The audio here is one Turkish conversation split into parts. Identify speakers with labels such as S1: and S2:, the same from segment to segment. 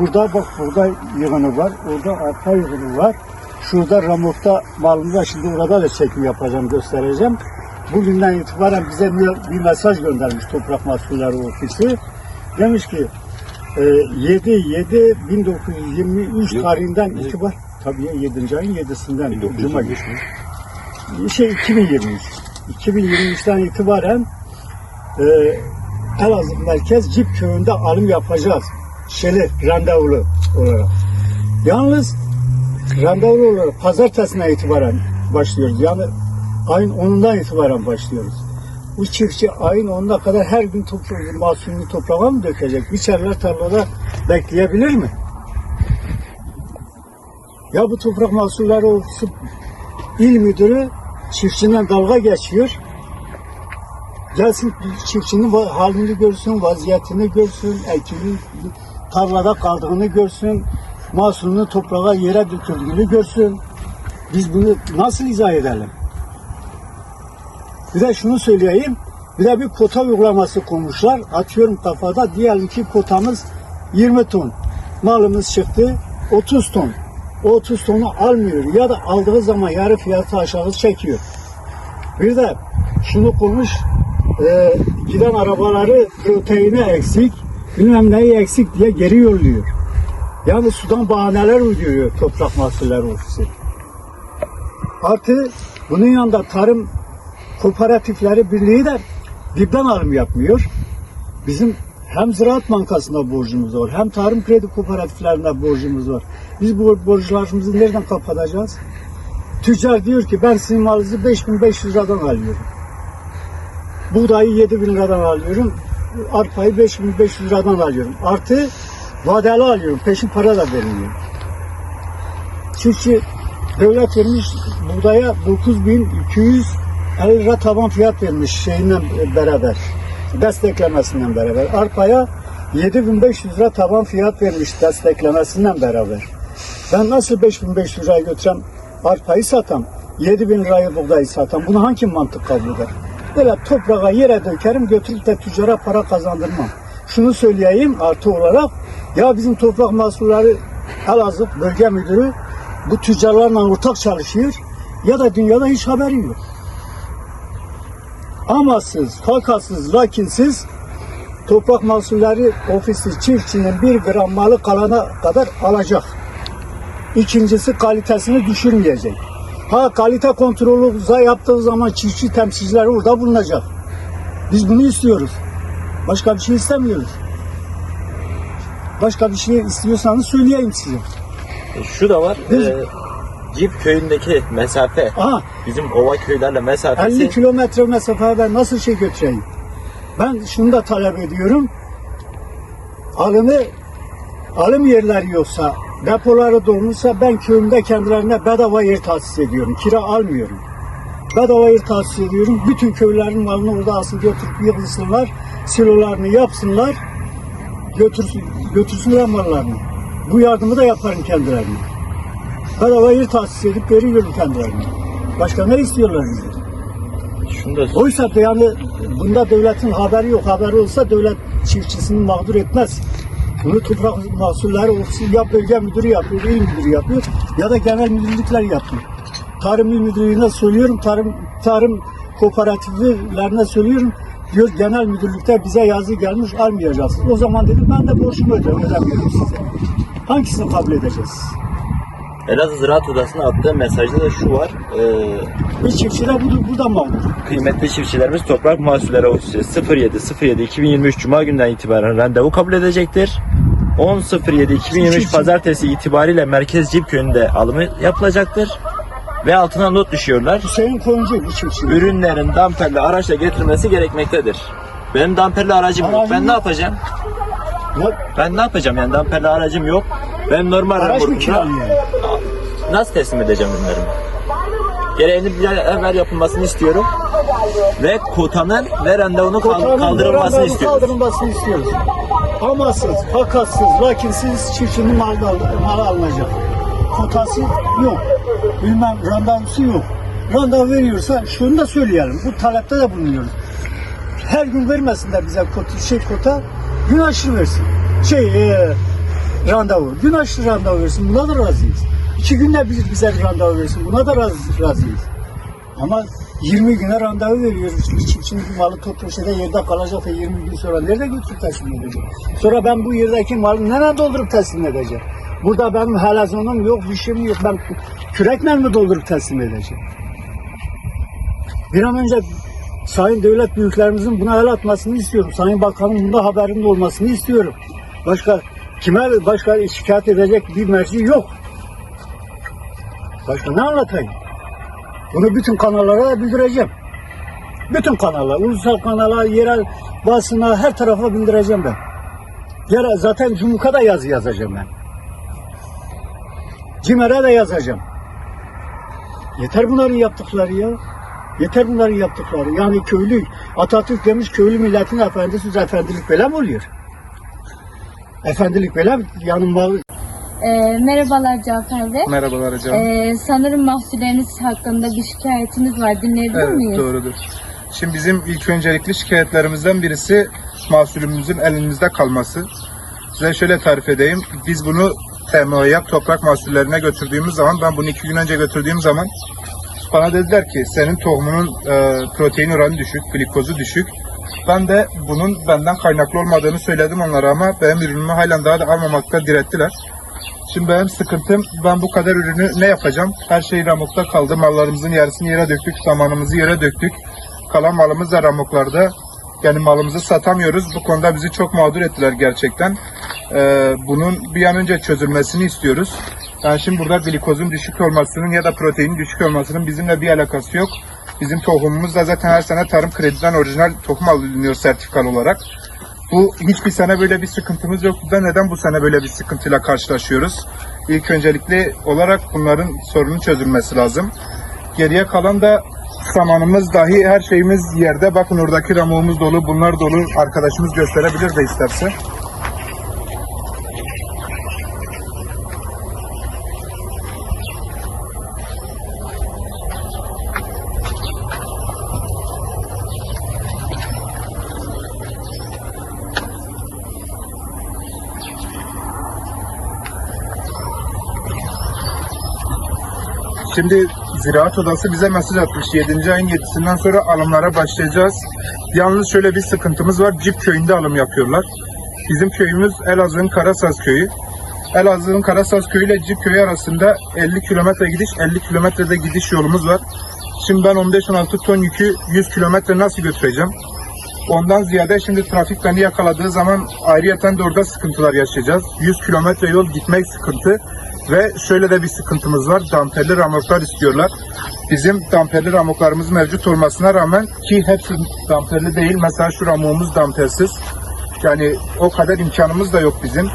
S1: Burada bak burada yığını var. Orada arpa yığını var. Şurada ramokta malımız var. Şimdi orada da çekim yapacağım, göstereceğim. Bugünden itibaren bize bir bir mesaj göndermiş Toprak Mahsulleri Ofisi. Demiş ki e, 7 7 1923
S2: Yok.
S1: tarihinden itibaren tabii ya 7. ayın 7'sinden Cuma
S2: 1923
S1: günü şey 2023. 2023'ten itibaren e, Elazığ Merkez Cip Köyü'nde alım yapacağız. Şeyli, randevulu olarak. Yalnız randevulu olarak pazartesine itibaren başlıyoruz. Yani ayın 10'undan itibaren başlıyoruz. Bu çiftçi ayın 10'una kadar her gün toprağı, mahsulünü toprağa mı dökecek? Biçerler tarlada bekleyebilir mi? Ya bu toprak mahsulleri ofisi il müdürü çiftçiden dalga geçiyor. Gelsin çiftçinin halini görsün, vaziyetini görsün, ekini tarlada kaldığını görsün, mahsulünü toprağa yere döküldüğünü görsün. Biz bunu nasıl izah edelim? Bir de şunu söyleyeyim, bir de bir kota uygulaması koymuşlar. Atıyorum kafada, diyelim ki kotamız 20 ton. Malımız çıktı 30 ton. O 30 tonu almıyor ya da aldığı zaman yarı fiyatı aşağı çekiyor. Bir de şunu konuş, e, giden arabaları proteini eksik, bilmem neyi eksik diye geri yolluyor. Yani sudan bahaneler uyduruyor Toprak Mahsulleri Ofisi. Artı bunun yanında Tarım Kooperatifleri Birliği de dipten alım yapmıyor. Bizim hem Ziraat Bankası'nda borcumuz var, hem Tarım Kredi Kooperatiflerinde borcumuz var. Biz bu borçlarımızı nereden kapatacağız? Tüccar diyor ki ben sizin malınızı 5500 liradan alıyorum. Buğdayı 7000 liradan alıyorum. Arpayı 5500 liradan alıyorum. Artı vadeli alıyorum. Peşin para da vermiyorum. Çiftçi devlet vermiş buğdaya 9250 lira taban fiyat vermiş şeyinle beraber. Desteklemesinden beraber. Arpaya 7500 lira taban fiyat vermiş desteklemesinden beraber. Ben nasıl 5500 liraya götürem arpayı satam, 7000 liraya buğdayı satam. Bunu hangi mantık kabul eder? Böyle toprağa yere dökerim götürüp de tüccara para kazandırmam. Şunu söyleyeyim artı olarak ya bizim toprak mahsulleri Elazığ bölge müdürü bu tüccarlarla ortak çalışıyor ya da dünyada hiç haberi yok. Amasız, fakasız, lakinsiz toprak mahsulleri ofisi çiftçinin bir gram malı kalana kadar alacak. İkincisi kalitesini düşürmeyecek. Ha kalite kontrolü za- yaptığı zaman çiftçi temsilcileri orada bulunacak. Biz bunu istiyoruz. Başka bir şey istemiyoruz. Başka bir şey istiyorsanız söyleyeyim size.
S2: E, Şu da var.
S1: Biz-
S2: E, Cip köyündeki mesafe,
S1: Aha
S2: bizim ova köylerle
S1: 50
S2: mesafesi
S1: kilometre mesafeye ben nasıl şey götüreyim? Ben şunu da talep ediyorum. Alımı alım yerleri yoksa, depoları dolmuşsa ben köyümde kendilerine bedava yer tahsis ediyorum. Kira almıyorum. Bedava yer tahsis ediyorum. Bütün köylerin malını orada asıl götürüp yığılsınlar. Silolarını yapsınlar. Götürsün, götürsünler mallarını. Bu yardımı da yaparım kendilerine. Bedava yer tahsis edip veriyorum kendilerine. Başka ne istiyorlar bizden?
S2: şunu da
S1: Oysa yani bunda devletin haberi yok. Haberi olsa devlet çiftçisini mağdur etmez. Bunu toprak mahsulleri ofisi ya bölge müdürü yapıyor, il müdürü yapıyor ya da genel müdürlükler yapıyor. Tarım il müdürlüğüne söylüyorum, tarım tarım kooperatiflerine söylüyorum. Diyor genel müdürlükte bize yazı gelmiş almayacaksınız. O zaman dedim ben de borcumu ödem, ödemiyorum size. Hangisini kabul edeceğiz?
S2: Elazığ Ziraat Odası'na attığı mesajda da şu var. E,
S1: Bir çiftçi de bu, burada mağdur.
S2: kıymetli çiftçilerimiz Toprak Mahsulleri Ofisi 07 07 2023 Cuma günden itibaren randevu kabul edecektir. 10.07 2023 Pazartesi itibariyle Merkez Cip Köyü'nde alımı yapılacaktır. Ve altına not düşüyorlar.
S1: Hüseyin Koyuncu çiftçi.
S2: Ürünlerin damperli araçla getirilmesi gerekmektedir. Benim damperli aracım yok.
S1: Aracın
S2: Ben ne
S1: yok.
S2: yapacağım?
S1: Ya,
S2: Ben ne yapacağım yani damperli aracım yok. Ben normal
S1: araç mı kiralıyor?
S2: nasıl teslim edeceğim ürünlerimi? Gereğini bir an evvel yapılmasını istiyorum. Ve kotanın ve randevunun kal-
S1: Kotanın
S2: kaldırılmasını
S1: beraber
S2: istiyoruz.
S1: Kaldırılmasını istiyoruz. Amasız, fakatsız, lakinsiz çiftçinin malı, malı alınacak. Kotası yok. Bilmem randevusu yok. Randevu veriyorsa şunu da söyleyelim. Bu talepte de bulunuyoruz. Her gün vermesinler bize kota, şey kota, gün aşırı versin. Şey, e, randevu. Gün aşırı randevu versin. Buna da razıyız. İki günde bir bize bir randevu versin. Buna da razı, razıyız. Ama 20 güne randevu veriyoruz. Bir çiftçinin malı toplaşıda yerde kalacak da 20 gün sonra nerede götürüp teslim edeceğim? Sonra ben bu yerdeki malı nereye doldurup teslim edeceğim? Burada benim helazonum yok, bir şeyim yok. Ben kürekle mi doldurup teslim edeceğim? Bir an önce Sayın devlet büyüklerimizin buna el atmasını istiyorum. Sayın Bakanın bunda haberinde olmasını istiyorum. Başka kime başka şikayet edecek bir merci yok. Başka ne anlatayım? Bunu bütün kanallara bildireceğim. Bütün kanallar, ulusal kanala, yerel basına, her tarafa bildireceğim ben. Yere, zaten Cumhur'a da yazı yazacağım ben. Cimer'e de yazacağım. Yeter bunların yaptıkları ya. Yeter bunların yaptıkları. Yani köylü, Atatürk demiş köylü milletin efendisi efendilik böyle mi oluyor? Efendilik böyle mi? Yani
S3: Ee, merhabalar Cafer Bey.
S4: Merhabalar hocam.
S3: Ee, sanırım mahsulleriniz hakkında bir şikayetiniz var. Dinleyebilir
S4: evet
S3: miyiz?
S4: doğrudur. Şimdi bizim ilk öncelikli şikayetlerimizden birisi mahsulümüzün elimizde kalması. Size şöyle tarif edeyim. Biz bunu TMO'ya toprak mahsullerine götürdüğümüz zaman ben bunu iki gün önce götürdüğüm zaman bana dediler ki senin tohumunun e, protein oranı düşük, glikozu düşük. Ben de bunun benden kaynaklı olmadığını söyledim onlara ama benim ürünümü halen daha da almamakta direttiler. Şimdi benim sıkıntım ben bu kadar ürünü ne yapacağım? Her şey ramukta kaldı. Mallarımızın yarısını yere döktük. Zamanımızı yere döktük. Kalan malımız da ramuklarda. Yani malımızı satamıyoruz. Bu konuda bizi çok mağdur ettiler gerçekten. Ee, bunun bir an önce çözülmesini istiyoruz. Yani şimdi burada glikozun düşük olmasının ya da proteinin düşük olmasının bizimle bir alakası yok. Bizim tohumumuz da zaten her sene Tarım Kredi'den orijinal tohum alınıyor sertifikalı olarak. Bu hiçbir sene böyle bir sıkıntımız yoktu da neden bu sene böyle bir sıkıntıyla karşılaşıyoruz? İlk öncelikli olarak bunların sorunun çözülmesi lazım. Geriye kalan da samanımız dahi her şeyimiz yerde. Bakın oradaki ramuğumuz dolu, bunlar dolu. Arkadaşımız gösterebilir de isterse. Şimdi Ziraat Odası bize mesaj atmış. 7. ayın 7'sinden sonra alımlara başlayacağız. Yalnız şöyle bir sıkıntımız var. Cip köyünde alım yapıyorlar. Bizim köyümüz Elazığ'ın Karasaz köyü. Elazığ'ın Karasaz köyü ile Cip köyü arasında 50 kilometre gidiş, 50 kilometrede gidiş yolumuz var. Şimdi ben 15-16 ton yükü 100 kilometre nasıl götüreceğim? Ondan ziyade şimdi trafik beni yakaladığı zaman ayrıyeten de orada sıkıntılar yaşayacağız. 100 kilometre yol gitmek sıkıntı. Ve şöyle de bir sıkıntımız var. Damperli ramoklar istiyorlar. Bizim damperli ramoklarımız mevcut olmasına rağmen ki hepsi damperli değil. Mesela şu ramuğumuz dampersiz. Yani o kadar imkanımız da yok bizim.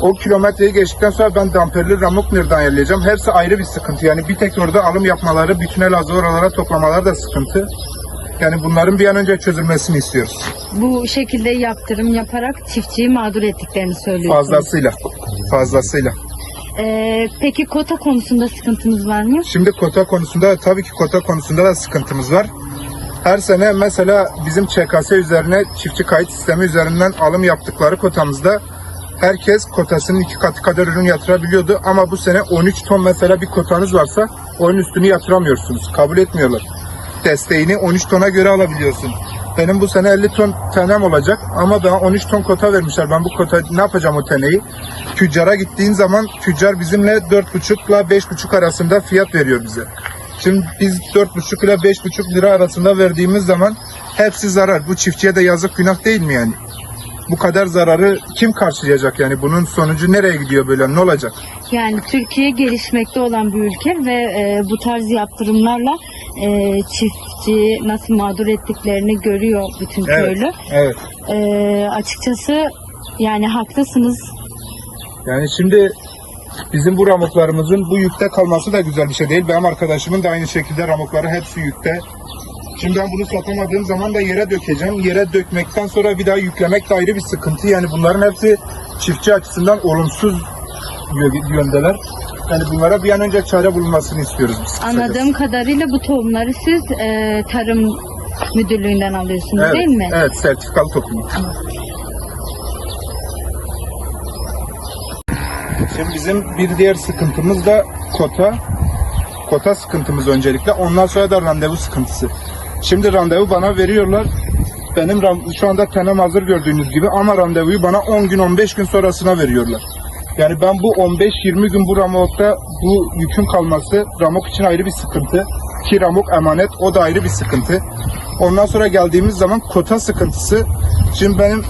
S4: O kilometreyi geçtikten sonra ben damperli ramuk nereden ayarlayacağım? Hepsi ayrı bir sıkıntı. Yani bir tek orada alım yapmaları, bütün Elazığ oralara toplamaları da sıkıntı. Yani bunların bir an önce çözülmesini istiyoruz.
S3: Bu şekilde yaptırım yaparak çiftçiyi mağdur ettiklerini söylüyorsunuz.
S4: Fazlasıyla. Fazlasıyla.
S3: Ee, peki kota konusunda sıkıntınız var mı?
S4: Şimdi kota konusunda tabii ki kota konusunda da sıkıntımız var. Her sene mesela bizim ÇKS üzerine çiftçi kayıt sistemi üzerinden alım yaptıkları kotamızda herkes kotasının iki katı kadar ürün yatırabiliyordu ama bu sene 13 ton mesela bir kotanız varsa onun üstünü yatıramıyorsunuz. Kabul etmiyorlar. Desteğini 13 tona göre alabiliyorsun. Benim bu sene 50 ton tenem olacak ama daha 13 ton kota vermişler. Ben bu kota ne yapacağım o teneyi? Tüccara gittiğin zaman tüccar bizimle 4,5 ile 5,5 arasında fiyat veriyor bize. Şimdi biz 4,5 ile 5,5 lira arasında verdiğimiz zaman hepsi zarar. Bu çiftçiye de yazık günah değil mi yani? Bu kadar zararı kim karşılayacak yani? Bunun sonucu nereye gidiyor böyle? Ne olacak?
S3: Yani Türkiye gelişmekte olan bir ülke ve e, bu tarz yaptırımlarla e, çiftçi nasıl mağdur ettiklerini görüyor bütün
S4: Evet.
S3: köylü.
S4: Evet.
S3: E, açıkçası yani haklısınız.
S4: Yani şimdi bizim bu ramuklarımızın bu yükte kalması da güzel bir şey değil. Benim arkadaşımın da aynı şekilde ramukları hepsi yükte. Şimdi ben bunu satamadığım zaman da yere dökeceğim. Yere dökmekten sonra bir daha yüklemek de ayrı bir sıkıntı. Yani bunların hepsi çiftçi açısından olumsuz yö- yöndeler. Yani bunlara bir an önce çare bulunmasını istiyoruz biz.
S3: Anladığım kadarıyla bu tohumları siz e, Tarım Müdürlüğü'nden alıyorsunuz
S4: evet,
S3: değil mi?
S4: Evet, sertifikalı toplum. Şimdi bizim bir diğer sıkıntımız da kota. Kota sıkıntımız öncelikle. Ondan sonra da randevu sıkıntısı. Şimdi randevu bana veriyorlar. Benim şu anda tenem hazır gördüğünüz gibi ama randevuyu bana 10 gün 15 gün sonrasına veriyorlar. Yani ben bu 15-20 gün bu ramokta bu yükün kalması ramok için ayrı bir sıkıntı. Ki ramok emanet o da ayrı bir sıkıntı. Ondan sonra geldiğimiz zaman kota sıkıntısı. Şimdi benim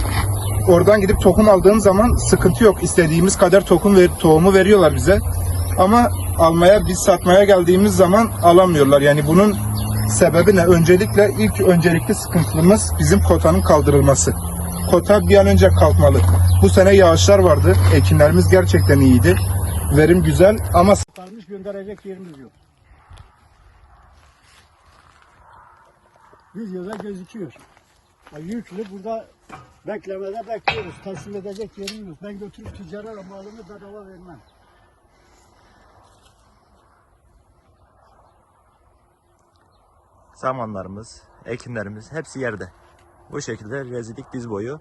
S4: oradan gidip tohum aldığım zaman sıkıntı yok. İstediğimiz kadar tohum ver, tohumu veriyorlar bize. Ama almaya biz satmaya geldiğimiz zaman alamıyorlar. Yani bunun sebebi ne? Öncelikle ilk öncelikli sıkıntımız bizim kotanın kaldırılması. Kota bir an önce kalkmalı. Bu sene yağışlar vardı. Ekinlerimiz gerçekten iyiydi. Verim güzel ama
S1: Kalmış gönderecek yerimiz yok. Videoda gözüküyor. Yüklü burada beklemede bekliyoruz. Teslim edecek yerimiz yok. Ben götürüp ticari malımı bedava vermem.
S2: Samanlarımız, ekinlerimiz hepsi yerde. Bu şekilde rezillik diz boyu.